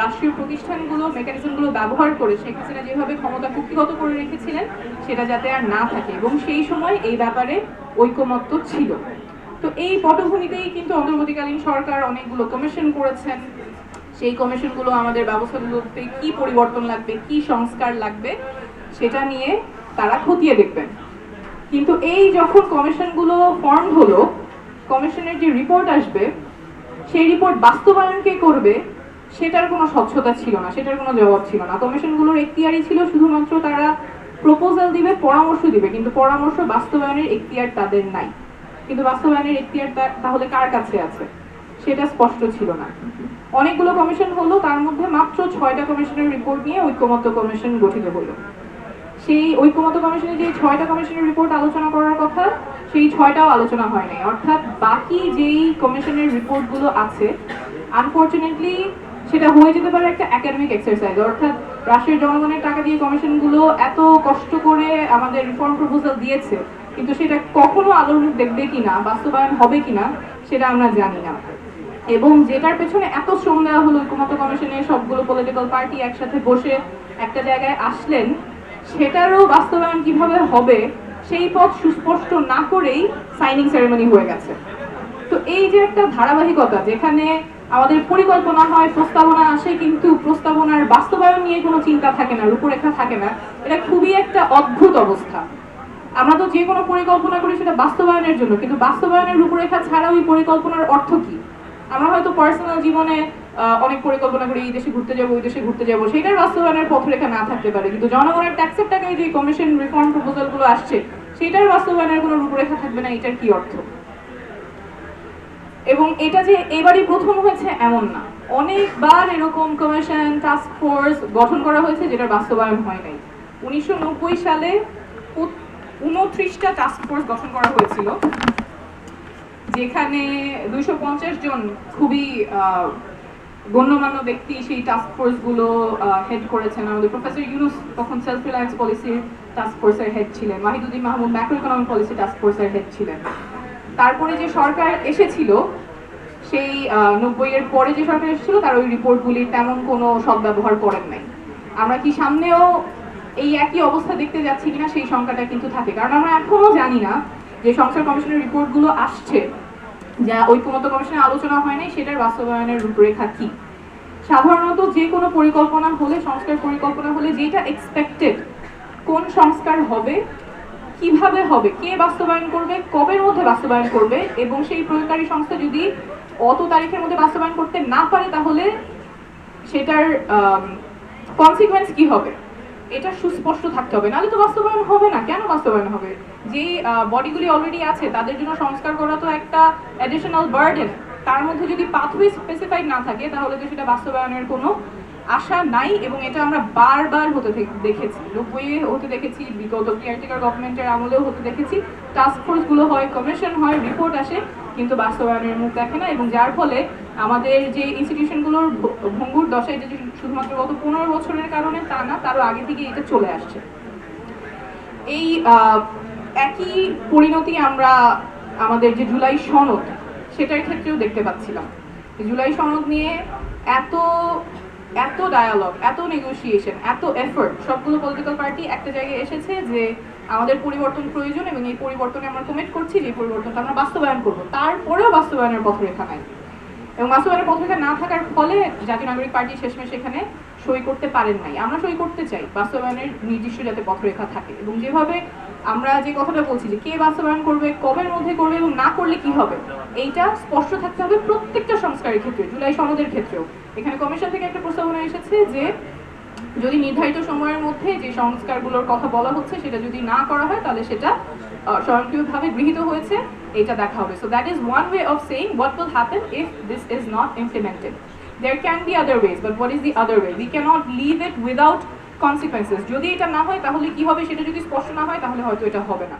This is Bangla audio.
রাষ্ট্রীয় প্রতিষ্ঠানগুলো মেকানিজমগুলো ব্যবহার করে শেখ হাসিনা যেভাবে ক্ষমতা কুক্ষিগত করে রেখেছিলেন, সেটা যাতে আর না থাকে। এবং সেই সময় এই ব্যাপারে ঐকমত্য ছিল। তো এই পটভূমিতেই কিন্তু অন্তর্বর্তীকালীন সরকার অনেকগুলো কমিশন করেছেন। সেই কমিশনগুলো আমাদের ব্যবস্থাগুলোতে কি পরিবর্তন লাগবে, কি সংস্কার লাগবে, সেটা নিয়ে তারা খতিয়ে দেখবেন। কিন্তু এই যখন কমিশনগুলো ফর্ম হলো কমিশনের যে রিপোর্ট আসবে, সেই রিপোর্ট বাস্তবায়ন কে করবে সেটার কোনো স্বচ্ছতা ছিল না, সেটার কোনো জবাব ছিল না। কমিশনগুলোর এখতিয়ারই ছিল শুধুমাত্র তারা প্রপোজাল দিবে, পরামর্শ দিবে, কিন্তু পরামর্শ বাস্তবায়নের এখতিয়ার তাদের নাই। কিন্তু বাস্তবায়নের এখতিয়ার তাহলে কার কাছে আছে? সেটা স্পষ্ট ছিল না। অনেকগুলো কমিশন হলো, তার মধ্যে মাত্র ছয়টা কমিশনের রিপোর্ট নিয়ে ঐক্যমত্য কমিশন গঠিত হলো। সেই ঐক্যমত কমিশনে যে ছয়টা কমিশনের রিপোর্ট আলোচনা করার কথা, সেই ছয়টাও আলোচনা হয় নাই। অর্থাৎ বাকি যেই কমিশনের রিপোর্টগুলো আছে আনফর্চুনেটলি সেটা হয়ে যেতে পারে একটা একাডেমিক এক্সারসাইজ অর্থাৎ রাষ্ট্রের জনগণের টাকা দিয়ে কমিশনগুলো এত কষ্ট করে আমাদের রিফর্ম প্রপোজাল দিয়েছে, কিন্তু সেটা কখনো আলোর মুখ দেখবে কিনা, বাস্তবায়ন হবে কিনা, সেটা আমরা জানি না। এবং যেটার পেছনে এত শ্রম দেওয়া হলো ঐক্যমত কমিশনের সবগুলো পলিটিক্যাল পার্টি একসাথে বসে একটা জায়গায় আসলেন, সেটারও বাস্তবায়ন কীভাবে হবে, সেই পথ সুস্পষ্ট না করেই সাইনিং সেরেমনি হয়ে গেছে। তো এই যে একটা ধারাবাহিকতা, যেখানে আমাদের পরিকল্পনা হয়, প্রস্তাবনা আসে, কিন্তু প্রস্তাবনার বাস্তবায়ন নিয়ে কোনো চিন্তা থাকে না, রূপরেখা থাকে না। এটা খুবই একটা অদ্ভুত অবস্থা। আমরা তো যে কোনো পরিকল্পনা করি সেটা বাস্তবায়নের জন্য, কিন্তু বাস্তবায়নের রূপরেখা ছাড়া ওই পরিকল্পনার অর্থ কি? আমরা হয়তো পার্সোনাল জীবনে অনেক পরিকল্পনা করি, এই দেশে ঘুরতে যাব, ওই দেশে ঘুরতে যাব সেটার বাস্তবায়নের পথরেখা না থাকতে পারে। কিন্তু জনগণের ট্যাক্সের টাকায় যে কমিশন রিফর্ম প্রপোজালগুলো আসছে সেটার বাস্তবায়নের কোনো রূপরেখা থাকবে না, এটার কি অর্থ? এবং এটা যে এবারই প্রথম হয়েছে এমন না। অনেকবার এরকম কমিশন টাস্ক ফোর্স গঠন করা হয়েছে যেটার বাস্তবায়ন হয় নাই। উনিশশো নব্বই সালে উনত্রিশটা টাস্ক ফোর্স গঠন করা হয়েছিল, যেখানে দুইশো পঞ্চাশ জন খুবই গণ্যমান্য ব্যক্তি সেই টাস্ক ফোর্সগুলো হেড করেছেন। আমাদের প্রফেসর ইউনুস তখন সেলফ রিলায়েন্স পলিসির টাস্ক ফোর্সের হেড ছিলেন। Mahiduddin Mahmud macro economic policy task ফোর্সের হেড ছিলেন। তারপরে যে সরকার এসেছিল, সেই নব্বই এর পরে যে সরকার এসেছিল, তার ওই রিপোর্টগুলির তেমন কোনো সদ্ব্যবহার করেন নাই। আমরা কি সামনেও এই একই অবস্থা দেখতে যাচ্ছি কিনা, সেই সংখ্যাটা কিন্তু থাকে। কারণ আমরা এখনও জানি না যে সংস্কার কমিশনের রিপোর্টগুলো আসছে, যা ঐক্যমত কমিশনে আলোচনা হয় নাই, সেটার বাস্তবায়নের রূপরেখা কি? সাধারণত যে কোনো পরিকল্পনা হলে, সংস্কার পরিকল্পনা হলে, যেটা এক্সপেক্টেড কোন সংস্কার হবে কীভাবে হবে? কে বাস্তবায়ন করবে? কবের মধ্যে বাস্তবায়ন করবে? এবং সেই প্রয়োগকারী সংস্থা যদি অত তারিখের মধ্যে বাস্তবায়ন করতে না পারে, তাহলে সেটার কনসিকুয়েন্স কি হবে? এটা সুস্পষ্ট থাকতে হবে। নাহলে তো বাস্তবায়ন হবে না। কেন বাস্তবায়ন হবে? যে বডিগুলি অলরেডি আছে, তাদের জন্য সংস্কার করা তো একটা অ্যাডিশনাল বার্ডেন তার মধ্যে যদি পাথওয়ে স্পেসিফাইড না থাকে, তাহলে তো সেটা বাস্তবায়নের কোনো আশা নাই এবং এটা আমরা বারবার হতে দেখেছি। নব্বই হতে দেখেছি, বিগত কেয়ারটেকার গভর্নমেন্টের আমলেও হতে দেখেছি। টাস্ক ফোর্সগুলো হয় কমিশন হয় রিপোর্ট আসে, কিন্তু বাস্তবায়নের মুখ দেখে না এবং যার ফলে আমাদের যে ইনস্টিটিউশনগুলোর ভঙ্গুর দশায় যে শুধুমাত্র গত পনেরো বছরের কারণে তা না, তারও আগে থেকে এটা চলে আসছে। এই একই পরিণতি আমরা আমাদের যে জুলাই সনদ, সেটার ক্ষেত্রেও দেখতে পাচ্ছিলাম। জুলাই সনদ নিয়ে এত এত ডায়ালগ এত নেগোসিয়েশন এত এফোর্ট সবগুলো পলিটিক্যাল পার্টি একটা জায়গায় এসেছে যে আমাদের পরিবর্তন প্রয়োজন এবং এই পরিবর্তনে আমরা কমিট করছি, যে পরিবর্তনটা আমরা বাস্তবায়ন করব। তারপরেও বাস্তবায়নের পথরেখা নাই। এবং বাস্তবায়নের পথরেখা না থাকার ফলে জাতীয় নাগরিক পার্টি শেষমেশ সেখানে সই করতে পারেন নাই। আমরা সই করতে চাই। বাস্তবায়নের নির্দিষ্ট যাতে পথরেখা থাকে এবং যেভাবে আমরা যে কথাটা বলছি যে কে বাস্তবায়ন করবে, কবের মধ্যে করবে এবং না করলে কি হবে, এইটা স্পষ্ট থাকতে হবে প্রত্যেকটা সংস্কারের ক্ষেত্রে জুলাই সনদের ক্ষেত্রেও। এখানে কমিশন থেকে একটা প্রস্তাবনা এসেছে যে যদি নির্ধারিত সময়ের মধ্যে যে সংস্কারগুলোর কথা বলা হচ্ছে সেটা যদি না করা হয়, তাহলে সেটা স্বয়ংক্রিয়ভাবে গৃহীত হয়েছে এটা দেখা হবে। So that is one way of saying what will happen if this is not implemented there can be other ways but what is the other way we cannot leave it without consequences যদি এটা না হয়, তাহলে কি হবে? সেটা যদি স্পষ্ট না হয়, তাহলে হয়তো এটা হবে না।